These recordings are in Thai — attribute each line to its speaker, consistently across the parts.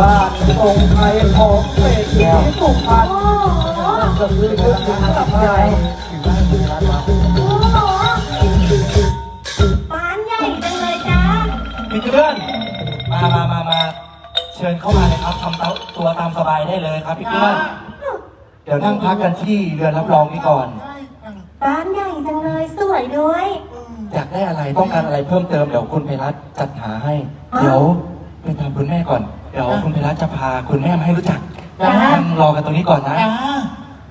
Speaker 1: บ้านทรงไทยของเศรษฐีสุพรรณ
Speaker 2: โอ้โห
Speaker 1: ก็คือชุดหญิงลำไย
Speaker 2: โอ้โหบ้านใหญ่จังเลยจ้า
Speaker 3: พี่เพื่อนมามามามาเชิญเข้ามาเลยครับทำตัวตามสบายได้เลยครับพี่เพื่อนเดี๋ยวนั่งพักกันที่เรือนรับรองนี้ก่อน
Speaker 2: บ้านใหญ่จังเลยสวยด้วย
Speaker 3: อยากได้อะไรต้องการอะไรเพิ่มเติมเดี๋ยวคุณเพรัตจัดหาให้
Speaker 2: อ้าว
Speaker 3: เดี๋ยวไปตามคุณแม่ก่อน เดี๋ยวคุณเพรัตจะพาคุณแม่มาให้รู้จัก
Speaker 2: จ้า
Speaker 3: นั่งรอกันตรงนี้ก่อนนะ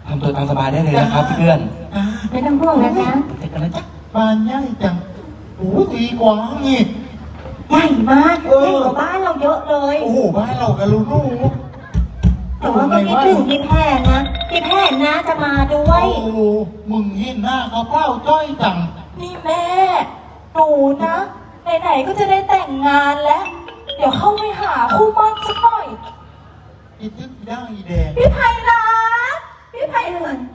Speaker 3: ทำตัวตามสบายได้เลยนะครับพี่เพื่อน
Speaker 2: ไม่ต้องห่วงนะจ๊ะ
Speaker 3: เด็กกันนะจ๊ะ
Speaker 4: บ้านใหญ่จังโอ้ดีกว่านี่
Speaker 2: ใหญ่มากใหญ่กว่าบ้านเราเยอะเลย
Speaker 4: โอ้โหบ้านเรากับลูลู
Speaker 2: แต่ว่าก็คิดถึงพี่แพนนะพี่แพนนะจะมาด้วย
Speaker 4: โอ้โหมึงเห็นหน้าเขาเป้าจ้อยจัง
Speaker 5: นี่แม่หนูนะไหนๆก็จะได้แต่งงานแล้ว เดี๋ยวเข้าไปหาคู่มั่นสักหน่อย
Speaker 4: อีทึกได้อีแดง
Speaker 5: พี่ไพรัตน์พี่ไพรัตน์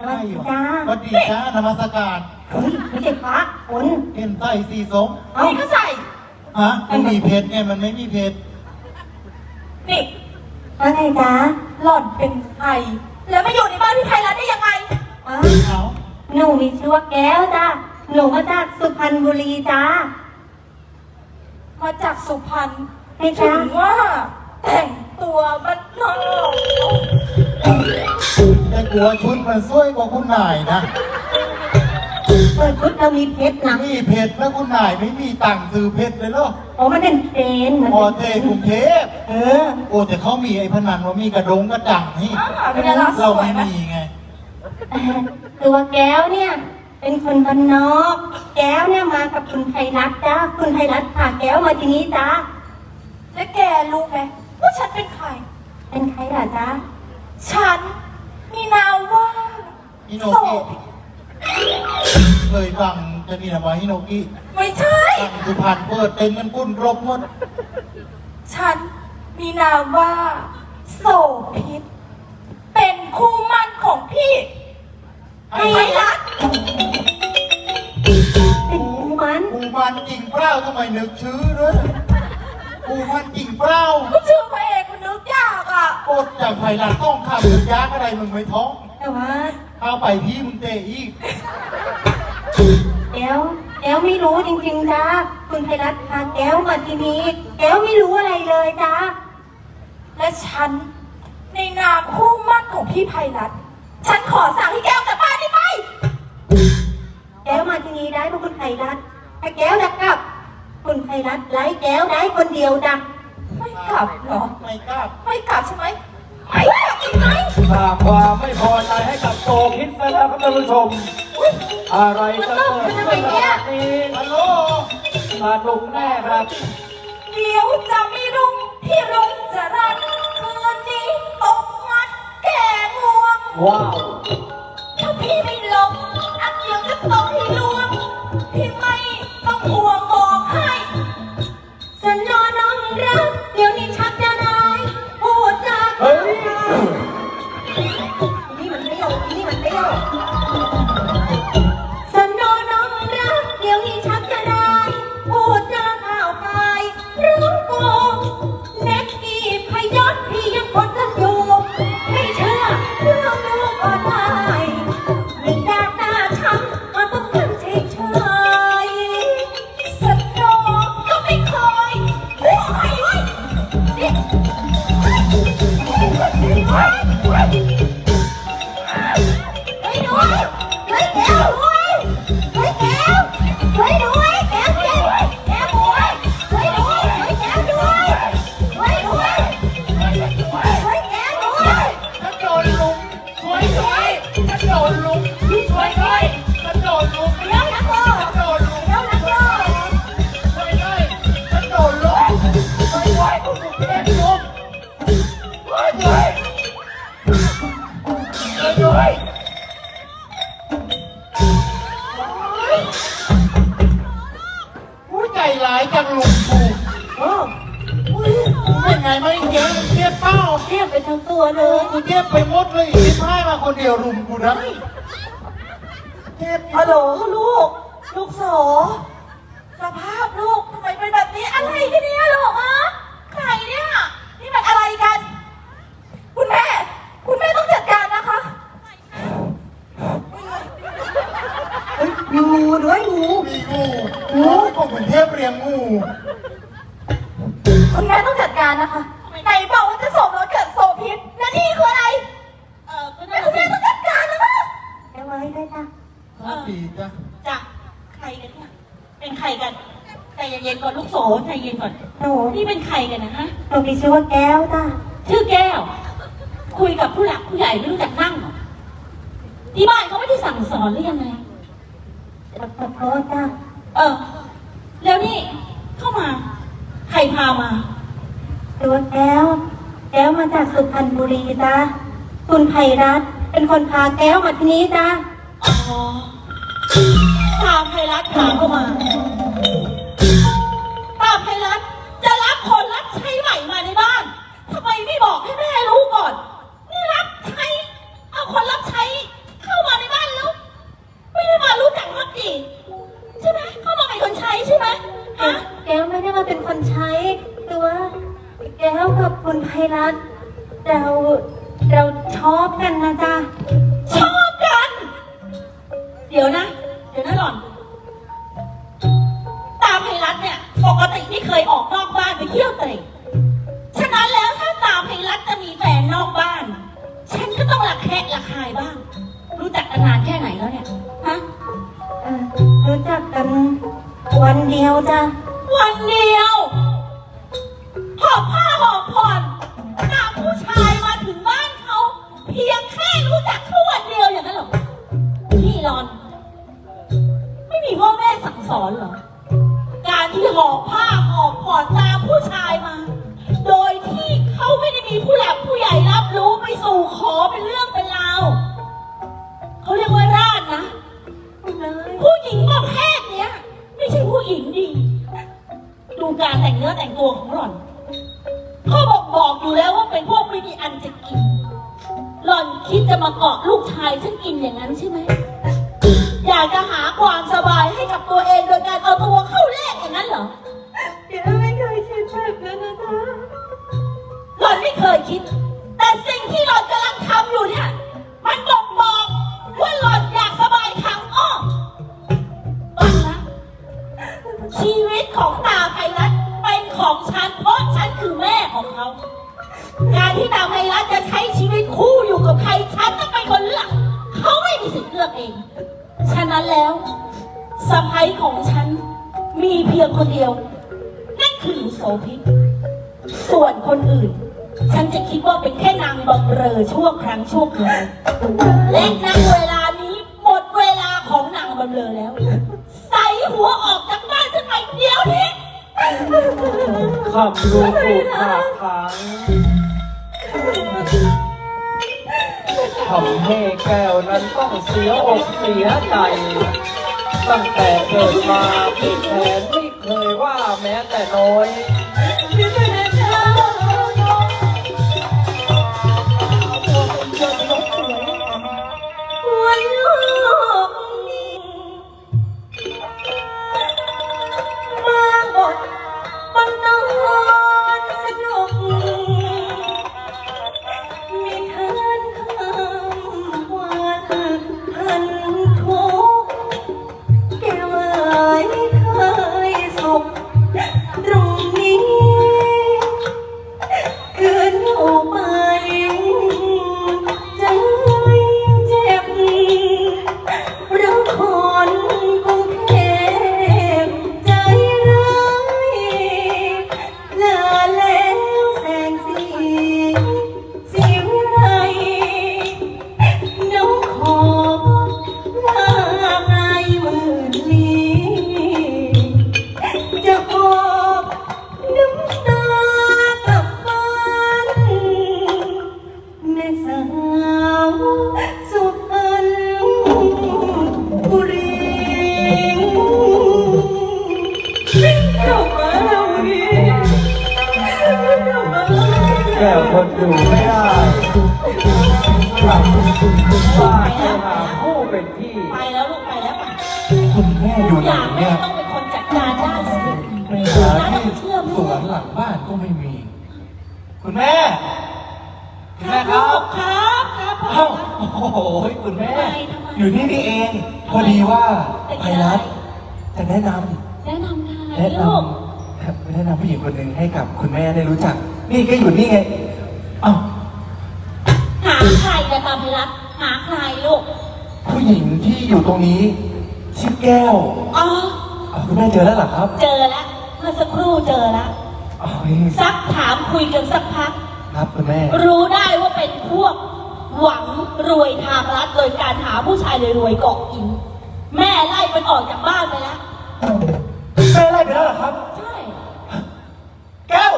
Speaker 2: สวัสดีจ้า
Speaker 4: สวัสดีจ้านมัสการ
Speaker 2: เฮ้ยไม่ใช่พระคน
Speaker 4: เห็นใส่สีสม
Speaker 2: เอ้า
Speaker 5: นี่ก็ใส่
Speaker 4: ฮะมันมีเพชรไงมันไม่มีเพชร
Speaker 5: นี่
Speaker 2: ว่าไงจ๊ะ
Speaker 5: หล่อนเป็นใครแล้วมาอยู่ในบ้านพี่ไพรัตน์ได้ยังไง
Speaker 2: เอ้า
Speaker 4: เขา
Speaker 2: หนูมีชื่อว่าแก้วจ้าหนูมาจากสุพรรณบุรีจ้า
Speaker 5: มาจากสุพรรณ
Speaker 2: ใช่
Speaker 5: ถึ
Speaker 2: จ้า
Speaker 5: งว่า แต่งตัวมันนอก
Speaker 4: แต่กลัวชุดมันสวยกว่าคุณนายนะ
Speaker 2: เปิดชุดเรามีเพชรนะ
Speaker 4: มีเพชรแล้วคุณนายไม่มีตังค์ซื้อเพชรเลยเหรอ
Speaker 2: โอ้มันเป็นเทรนด์มัน
Speaker 4: พอ
Speaker 2: เป็น
Speaker 4: เทกรุงเทพ
Speaker 2: เออ
Speaker 4: โอ้แต่เขามีไอ้พนันว่ามีกระดงกระดังให้
Speaker 5: อ่าเป็นอะไรส
Speaker 4: เรา
Speaker 5: วย
Speaker 4: ไม่
Speaker 5: ไหม
Speaker 4: มีไง
Speaker 2: ตัวแก้วเนี่ย เป็นคนบ้านนอก แก้วเนี่ยมากับคุณไทยรัฐจ้าคุณไทยรัฐพาแก้วมาที่นี้จ้า
Speaker 5: แล้วแกรู้ไหมว่าฉันเป็นใคร
Speaker 2: เป็นใครล่ะจ้า
Speaker 5: ฉันมีนามว่า
Speaker 4: ฮิโน
Speaker 5: โส
Speaker 4: กิเคยฟังจะมีนามว่าฮิโนกิ
Speaker 5: ไม่ใช่
Speaker 4: ฟังสุพรรณเปิดเต็นกันกุ้นรบหมด
Speaker 5: ฉันมีนามว่าโสพิษเป็นคู่มั่นของพี่ ไอ้รัก
Speaker 2: เป็นกูมัน
Speaker 4: ปูมันจริงเปล่าทำไมนึกชื่อด้วยปูมันจริงเปล่า
Speaker 5: ก็ชื่อพระเอกมันนึกยากอะ
Speaker 4: โคตรจากไผ่ลันต้องขับหรือยากอะไรมึงไม่ท้อง
Speaker 2: แต่ว่า
Speaker 4: เข้าไปพี่มึงเตะอีก
Speaker 2: แก้วแก้วไม่รู้จริงๆจ้าคุณไทยรัฐพาแก้วมาที่นี้แก้วไม่รู้อะไรเลยจ้า
Speaker 5: และฉันในนามคู่มั่นของพี่ไพรัตน์ฉันขอสั่งให้แก้วกลับบ้านได้ไหม
Speaker 2: แก้วมาที่นี้ได้เพราะคุณไทยรัฐถ้าแก้วจะกลับ คุณไทยรัฐไล่แก้วได้คนเดียวจ้ะ
Speaker 5: ไม่กลับเหรอ
Speaker 4: ไม่กล้า
Speaker 5: ไม่กลับใช่ไหมไม่กลับจริงไหม
Speaker 1: สร้างความไม่พอใจให้กับโซคิดซะแล้วครับท่านผู้ชม อะไรจะเกิดขึ้นขนาดนี้
Speaker 4: ฮัลโหล
Speaker 1: สนุกแน่ครับ
Speaker 5: เดี๋ยวจะไม่รุ่งพี่รุ่งจะรันคืนนี้ตกงัดแก่งวง
Speaker 1: ว้าว
Speaker 5: ถ้าพี่ไม่ลง อันเดียวจะต้องให้ลว
Speaker 2: เล
Speaker 4: ย
Speaker 2: อี
Speaker 4: กพ่ายมาคนเดียวรุมกูนะเจ็บ
Speaker 5: ฮัลโหลลูก ลูกโสสภาพลูกทำไมเป็นแบบนี้อะไรกันเนี่ยลูกฮะใครเนี่ยนี่มันอะไรกัน คุณแม่ คุณแม่ต้องจัดการนะคะ
Speaker 2: มีงูด้วยงู
Speaker 4: มีงูงูของกรุงเทพเรียงงู
Speaker 5: คุณแม่ต้องจัดการนะคะไหนบอกว่าจะส่งรถเกิดโซพิษและนี่คืออะไร เออคุณแม่คุณแม่ต้องจัดการนะคะ
Speaker 2: เอาไว้ด้วยจ้ะ
Speaker 4: ห้าปีจ้ะ
Speaker 6: จะใครกันเนี่ย เป็นใครกันใจ เย็นๆก่อนลูกโสใจเย็นก่อน
Speaker 2: หนู
Speaker 6: นี่เป็นใครกันนะฮะ
Speaker 2: หนูมีชื่อว่าแก้วจ้ะ
Speaker 6: ชื่อแก้ว คุยกับผู้หลักผู้ใหญ่ไม่รู้จักนั่งเหรอที่บ้านเขาไม่ได้สั่งสอนหรือยังไง
Speaker 2: ขอโทษจ้ะ
Speaker 6: เออ แล้วนี่เข้ามา ใครพามา
Speaker 2: ตัวแก้ว แก้วมาจากสุพรรณบุรีจ้ะคุณไพรัตน์เป็นคนพาแก้วมาที่นี้จ้ะ
Speaker 6: อ๋อตามไพรัตพาเข้ามา แต่งเนื้
Speaker 2: อ
Speaker 6: แต่งตัวของหล่อนเขาบอกบอกอยู่แล้วว่าเป็นพวกไม่มีอันจะกิน หล่อนคิดจะมาเกาะลูกชายฉันกินอย่างนั้นใช่ไหม อยากจะหาความสบายให้กับตัวเองโดยการเอาตัวเข้าแลกอย่างนั้นเหรอ
Speaker 2: แก้วไม่เคยคิดแบบนั้นนะจ๊ะ
Speaker 6: หล่อนไม่เคยคิด เลือกเอง ฉะนั้นแล้วสะพ้ยของฉันมีเพียงคนเดียว นั่นคือหนูโสภิตส่วนคนอื่น ฉันจะคิดว่าเป็นแค่นางบำเรอชั่วครั้งชั่วคราวและณเวลานี้หมดเวลาของนางบำเรอแล้ว ใส่หัวออกจากบ้านฉันไปเดี๋ยวนี้
Speaker 1: คำดูถูกถากถาง ทำให้แก้วนั้นต้องเสียอกเสียใจ ตั้งแต่เกิดมาพี่แทนไม่เคยว่าแม้แต่น้อย
Speaker 2: ไงหมื่นลี้ จะหอบน้ำตากลับบ้านแม่สาวสุพรรณบุรีกลับมาแล้วนี่กลับมาแล้ว
Speaker 1: แก้วคนอยู่ไม่ได้กลับบ้านไปหาผู้เป็นที่
Speaker 6: ไปแล้ว
Speaker 3: คุณแม่อยู่
Speaker 6: อ
Speaker 3: ไหน
Speaker 6: ย่างแม่
Speaker 3: เนี่ย
Speaker 6: ต้องเป็นคนจัดการได้สิ
Speaker 3: ไปหาที่สวนหลังบ้านก็ไม่มี คุณแม่คุณแม่ครับ
Speaker 6: ครับครับพ่อ
Speaker 3: เอ้าโอ้โหคุณแม่
Speaker 6: ทำไมทำไม
Speaker 3: อยู่นี่นี่เอง พอดีว่า
Speaker 6: เป็น
Speaker 3: ไพ
Speaker 6: ใคร
Speaker 3: รัตจะแนะน
Speaker 6: แนะนำใคำร
Speaker 3: แนะน
Speaker 6: ลูกำ
Speaker 3: แนะนำผู้หญิงคนหนึ่งให้กับคุณแม่ได้รู้จัก นี่ก็อยู่นี่ไงเอ้า
Speaker 6: หาใครนะตามไปรับหาใครลูก
Speaker 3: ผู้หญิงที่อยู่ตรงนี้ ชื่อแก้ว
Speaker 6: อ๋อ
Speaker 3: อ้าวคุณแม่เจอแล้วเหรอครับ
Speaker 6: เจอแล้วเมื่อสักครู่เจอแล้ว
Speaker 3: อ๋อเฮ้ย
Speaker 6: ซักถามคุยกันสักพัก
Speaker 3: ครับคุณแม่
Speaker 6: รู้ได้ว่าเป็นพวกหวังรวยทางรัฐโดยการหาผู้ชายรวยๆเกาะกิน แม่ไล่มันออกจากบ้านไปแล้ว
Speaker 3: แม่ไล่ไปแล้วเหรอครับ
Speaker 6: ใช่
Speaker 3: แก้ว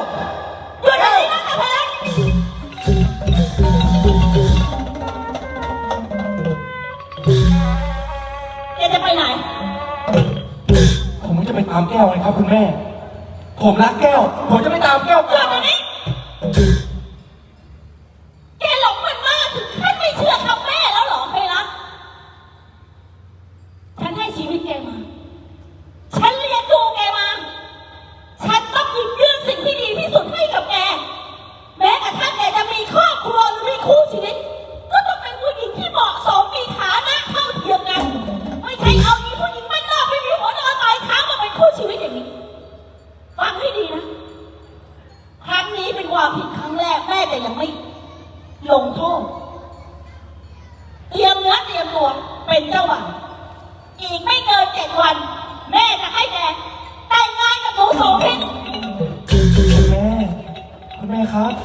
Speaker 6: หยุดเดี๋ยวนี้นะตาเพช จะไปไหน
Speaker 3: ผมจะไปตามแก้วไงครับ คุณแม่ ผมรักแก้ว ผมจะไปตามแก้ว
Speaker 6: หยุดเดี๋ยวนี้ แกหลงมันมากถึงขั้นไม่เชื่อคำแม่แล้วเหรอเพรัก ฉันให้ชีวิตแกมา ฉันเลี้ยงดูแกมา ฉันต้องหยิบยื่นสิ่งที่ดีที่สุดให้กับแก แม้กระทั่งแกจะมีครอบครัวหรือมีคู่ชีวิต ครับ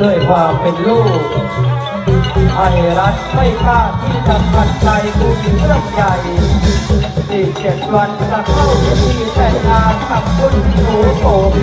Speaker 6: ด้ว
Speaker 1: ยความเป็นลูกไทยรัฐไม่พลาดที่จะปัดใจกูถึงเรื่องใหญ่อีกเจ็ดวันจะเข้าที่แต่งงานกับคุณหนูโสม